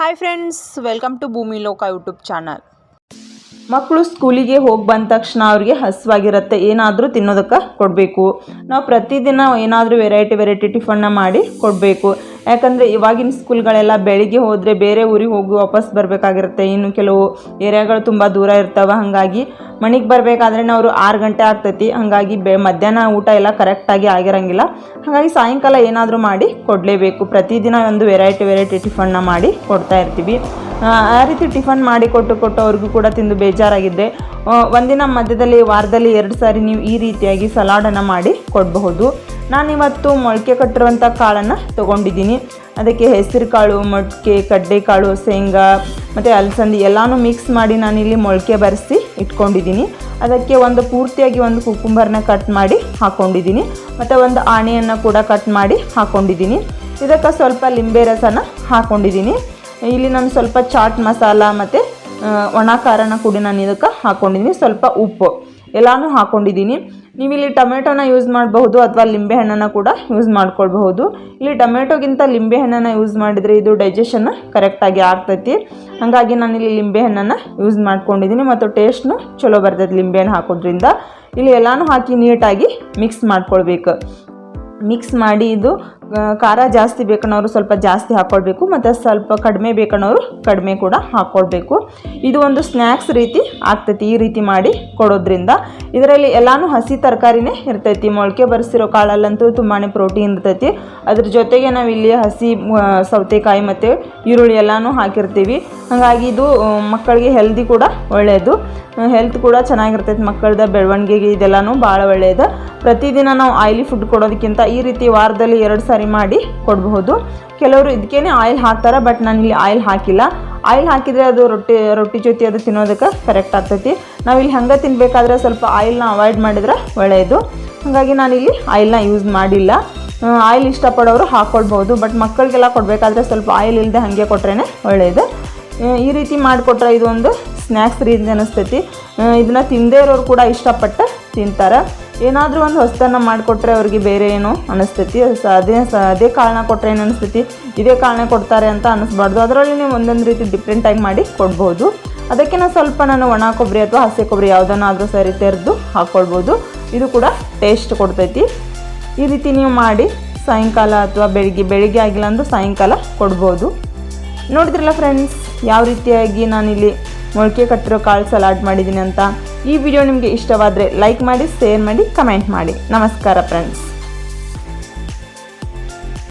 Hi friends welcome to ಭೂಮಿ ಲೋಕ YouTube channel ಮಕ್ಕಳು ಸ್ಕೂಲಿಗೆ ಹೋಗಿ ಬಂದ ತಕ್ಷಣ ಅವ್ರಿಗೆ ಹಸುವಾಗಿರುತ್ತೆ, ಏನಾದರೂ ತಿನ್ನೋದಕ್ಕೆ ಕೊಡಬೇಕು. ನಾವು ಪ್ರತಿದಿನ ಏನಾದರೂ ವೆರೈಟಿ ವೆರೈಟಿ ಟಿಫನ್ನ ಮಾಡಿ ಕೊಡಬೇಕು. ಯಾಕಂದರೆ ಇವಾಗಿನ ಸ್ಕೂಲ್ಗಳೆಲ್ಲ ಬೆಳಿಗ್ಗೆ ಹೋದರೆ ಬೇರೆ ಊರಿಗೆ ಹೋಗಿ ವಾಪಸ್ ಬರಬೇಕಾಗಿರುತ್ತೆ. ಇನ್ನು ಕೆಲವು ಏರಿಯಾಗಳು ತುಂಬ ದೂರ ಇರ್ತವೆ. ಹಾಗಾಗಿ ಮನೆಗೆ ಬರಬೇಕಾದ್ರೆ ಅವರು ಆರು ಗಂಟೆ ಆಗ್ತೈತಿ. ಹಾಗಾಗಿ ಬೆ, ಮಧ್ಯಾಹ್ನ ಊಟ ಎಲ್ಲ ಕರೆಕ್ಟಾಗಿ ಆಗಿರಂಗಿಲ್ಲ. ಹಾಗಾಗಿ ಸಾಯಂಕಾಲ ಏನಾದರೂ ಮಾಡಿ ಕೊಡಲೇಬೇಕು. ಪ್ರತಿದಿನ ಒಂದು ವೆರೈಟಿ ವೆರೈಟಿ ಟಿಫನ್ನ ಮಾಡಿ ಕೊಡ್ತಾ ಇರ್ತೀವಿ. ಆ ರೀತಿ ಟಿಫನ್ ಮಾಡಿ ಕೊಟ್ಟು ಕೊಟ್ಟು ಅವ್ರಿಗೂ ಕೂಡ ತಿಂದು ಬೇಜಾರಾಗಿದ್ದೆ ಒಂದಿನ ಮಧ್ಯದಲ್ಲಿ ವಾರದಲ್ಲಿ ಎರಡು ಸಾರಿ ನೀವು ಈ ರೀತಿಯಾಗಿ ಸಲಾಡನ್ನು ಮಾಡಿ ಕೊಡಬಹುದು. ನಾನಿವತ್ತು ಮೊಳಕೆ ಕಟ್ಟಿರುವಂಥ ಕಾಳನ್ನು ತೊಗೊಂಡಿದ್ದೀನಿ. ಅದಕ್ಕೆ ಹೆಸರು ಕಾಳು ಮೊಟ್ಟೆ ಕಡಲೆಕಾಳು ಶೇಂಗಾ, ಮತ್ತು ಅಲಸಂದಿ ಎಲ್ಲನೂ ಮಿಕ್ಸ್ ಮಾಡಿ ನಾನಿಲ್ಲಿ ಮೊಳಕೆ ಬರೆಸಿ ಇಟ್ಕೊಂಡಿದ್ದೀನಿ. ಅದಕ್ಕೆ ಒಂದು ಪೂರ್ತಿಯಾಗಿ ಒಂದು ಕುಕುಂಬರ್ನ ಕಟ್ ಮಾಡಿ ಹಾಕ್ಕೊಂಡಿದ್ದೀನಿ ಮತ್ತು ಒಂದು ಆಣೆಯನ್ನು ಕೂಡ ಕಟ್ ಮಾಡಿ ಹಾಕ್ಕೊಂಡಿದ್ದೀನಿ ಇದಕ್ಕೆ ಸ್ವಲ್ಪ ಲಿಂಬೆ ರಸನ ಹಾಕ್ಕೊಂಡಿದ್ದೀನಿ ಇಲ್ಲಿ ನಾನು ಸ್ವಲ್ಪ ಚಾಟ್ ಮಸಾಲ ಮತ್ತು ಒಣ ಖಾರನ ಕೂಡ ನಾನು ಇದಕ್ಕೆ ಹಾಕ್ಕೊಂಡಿದ್ದೀನಿ ಸ್ವಲ್ಪ ಉಪ್ಪು. ಎಲ್ಲನೂ ಹಾಕ್ಕೊಂಡಿದ್ದೀನಿ ನೀವು ಇಲ್ಲಿ ಟೊಮೆಟೊನ ಯೂಸ್ ಮಾಡಬಹುದು ಅಥವಾ ಲಿಂಬೆಹಣ್ಣನ್ನು ಕೂಡ ಯೂಸ್ ಮಾಡ್ಕೊಳ್ಬಹುದು. ಇಲ್ಲಿ ಟೊಮೆಟೊಗಿಂತ ಲಿಂಬೆಹಣ್ಣನ್ನು ಯೂಸ್ ಮಾಡಿದರೆ ಇದು ಡೈಜೆಷನ್ ಕರೆಕ್ಟಾಗಿ ಆಗ್ತೈತಿ. ಹಾಗಾಗಿ ನಾನು ನಾನಿಲ್ಲಿ ಲಿಂಬೆಹಣ್ಣನ್ನು ಯೂಸ್ ಮಾಡ್ಕೊಂಡಿದ್ದೀನಿ ಮತ್ತು ಟೇಸ್ಟ್ನು ಚಲೋ ಬರ್ತೈತೆ ಲಿಂಬೆಹಣ್ಣು ಹಾಕೋದ್ರಿಂದ. ಇಲ್ಲಿ ಎಲ್ಲನೂ ಹಾಕಿ ನೀಟಾಗಿ ಮಿಕ್ಸ್ ಮಾಡ್ಕೊಳ್ಬೇಕು. ಮಿಕ್ಸ್ ಮಾಡಿ ಇದು ಖಾರ ಜಾಸ್ತಿ ಬೇಕನ್ನೋರು ಸ್ವಲ್ಪ ಜಾಸ್ತಿ ಹಾಕ್ಕೊಳ್ಬೇಕು ಮತ್ತು ಸ್ವಲ್ಪ ಕಡಿಮೆ ಬೇಕನ್ನೋರು ಕಡಿಮೆ ಕೂಡ ಹಾಕ್ಕೊಳ್ಬೇಕು ಇದು ಒಂದು ಸ್ನ್ಯಾಕ್ಸ್ ರೀತಿ ಆಗ್ತೈತಿ ಈ ರೀತಿ ಮಾಡಿ ಕೊಡೋದ್ರಿಂದ. ಇದರಲ್ಲಿ ಎಲ್ಲಾನು ಹಸಿ ತರಕಾರಿನೇ ಇರ್ತೈತಿ, ಮೊಳಕೆ ಬರೆಸಿರೋ ಕಾಳಲ್ಲಂತೂ ತುಂಬಾ ಪ್ರೋಟೀನ್ ಇರ್ತೈತಿ. ಅದ್ರ ಜೊತೆಗೆ ನಾವು ಇಲ್ಲಿ ಹಸಿ ಸೌತೆಕಾಯಿ ಮತ್ತು ಈರುಳ್ಳಿ ಎಲ್ಲನೂ ಹಾಕಿರ್ತೀವಿ. ಹಾಗಾಗಿ ಇದು ಮಕ್ಕಳಿಗೆ ಹೆಲ್ದಿ ಕೂಡ ಒಳ್ಳೆಯದು ಹೆಲ್ತ್ ಕೂಡ ಚೆನ್ನಾಗಿರ್ತೈತೆ ಮಕ್ಕಳದ, ಬೆಳವಣಿಗೆಗೆ ಇದೆಲ್ಲನೂ ಭಾಳ ಒಳ್ಳೆಯದು ಪ್ರತಿದಿನ ನಾವು ಆಯ್ಲಿ ಫುಡ್ ಕೊಡೋದಕ್ಕಿಂತ ಈ ರೀತಿ ವಾರದಲ್ಲಿ ಎರಡು ಸಾರಿ ಮಾಡಿ ಕೊಡಬಹುದು. ಕೆಲವರು ಇದಕ್ಕೇನೆ ಆಯಿಲ್ ಹಾಕ್ತಾರೆ ಬಟ್ ನಾನು ಇಲ್ಲಿ ಆಯಿಲ್ ಹಾಕಿಲ್ಲ. ಆಯಿಲ್ ಹಾಕಿದರೆ ಅದು ರೊಟ್ಟಿ ರೊಟ್ಟಿ ಜೊತೆ ಅದು ತಿನ್ನೋದಕ್ಕೆ ಕರೆಕ್ಟ್ ಆಗ್ತೈತಿ. ಇಲ್ಲಿ ಹಂಗೆ ತಿನ್ನಬೇಕಾದ್ರೆ ಸ್ವಲ್ಪ ಆಯಿಲ್ನ ಅವಾಯ್ಡ್ ಮಾಡಿದ್ರೆ ಒಳ್ಳೆಯದು ಹಾಗಾಗಿ ನಾನಿಲ್ಲಿ ಆಯಿಲ್ನ ಯೂಸ್ ಮಾಡಿಲ್ಲ. ಆಯಿಲ್ ಇಷ್ಟಪಡೋರು ಹಾಕ್ಕೊಳ್ಬೋದು ಬಟ್ ಮಕ್ಕಳಿಗೆಲ್ಲ ಕೊಡಬೇಕಾದ್ರೆ ಸ್ವಲ್ಪ ಆಯಿಲ್ ಇಲ್ಲದೆ ಹಾಗೆ ಕೊಟ್ರೇ ಒಳ್ಳೆಯದು ಈ ರೀತಿ ಮಾಡಿಕೊಟ್ರೆ ಇದೊಂದು ಸ್ನ್ಯಾಕ್ಸ್ ರೀತಿ ಅನಿಸ್ತೈತಿ. ಇದನ್ನು ತಿಂದೇ ಇರೋರು ಕೂಡ ಇಷ್ಟಪಟ್ಟು ತಿಂತಾರೆ. ಏನಾದರೂ ಒಂದು ಹೊಸದನ್ನು ಮಾಡಿಕೊಟ್ರೆ ಅವ್ರಿಗೆ ಬೇರೆ ಏನೋ ಅನಿಸ್ತೈತಿ. ಅದೇ ಅದೇ ಕಾಳನ್ನ ಕೊಟ್ಟರೆ ಏನು ಅನಿಸ್ತೈತಿ? ಇದೇ ಕಾಳನ್ನ ಕೊಡ್ತಾರೆ ಅಂತ ಅನ್ನಿಸ್ಬಾರ್ದು ಅದರಲ್ಲಿ ನೀವು ಒಂದೊಂದು ರೀತಿ ಡಿಫ್ರೆಂಟಾಗಿ ಮಾಡಿ ಕೊಡ್ಬೋದು. ಅದಕ್ಕೆ ನಾನು ಸ್ವಲ್ಪ ನಾನು ಒಣ ಕೊಬ್ಬರಿ ಅಥವಾ ಹಸಿ ಕೊಬ್ಬರಿ ಯಾವುದನ್ನಾದರೂ ಸರಿ ತೆರೆದು ಹಾಕ್ಕೊಳ್ಬೋದು ಇದು ಕೂಡ ಟೇಸ್ಟ್ ಕೊಡ್ತೈತಿ. ಈ ರೀತಿ ನೀವು ಮಾಡಿ ಸಾಯಂಕಾಲ ಅಥವಾ ಬೆಳಿಗ್ಗೆ ಬೆಳಿಗ್ಗೆ ಆಗಿಲ್ಲ ಅಂದರೂ ಸಾಯಂಕಾಲ ಕೊಡ್ಬೋದು. ನೋಡಿದ್ರಲ್ಲ ಫ್ರೆಂಡ್ಸ್ ಯಾವ ರೀತಿಯಾಗಿ ನಾನಿಲ್ಲಿ ಮೊಳಕೆ ಕಟ್ಟಿರೋ ಕಾಳು ಸಲಾಡ್ ಮಾಡಿದ್ದೀನಿ ಅಂತ? ಈ ವಿಡಿಯೋ ನಿಮಗೆ ಇಷ್ಟವಾದರೆ ಲೈಕ್ ಮಾಡಿ ಶೇರ್ ಮಾಡಿ ಕಮೆಂಟ್ ಮಾಡಿ. ನಮಸ್ಕಾರ ಫ್ರೆಂಡ್ಸ್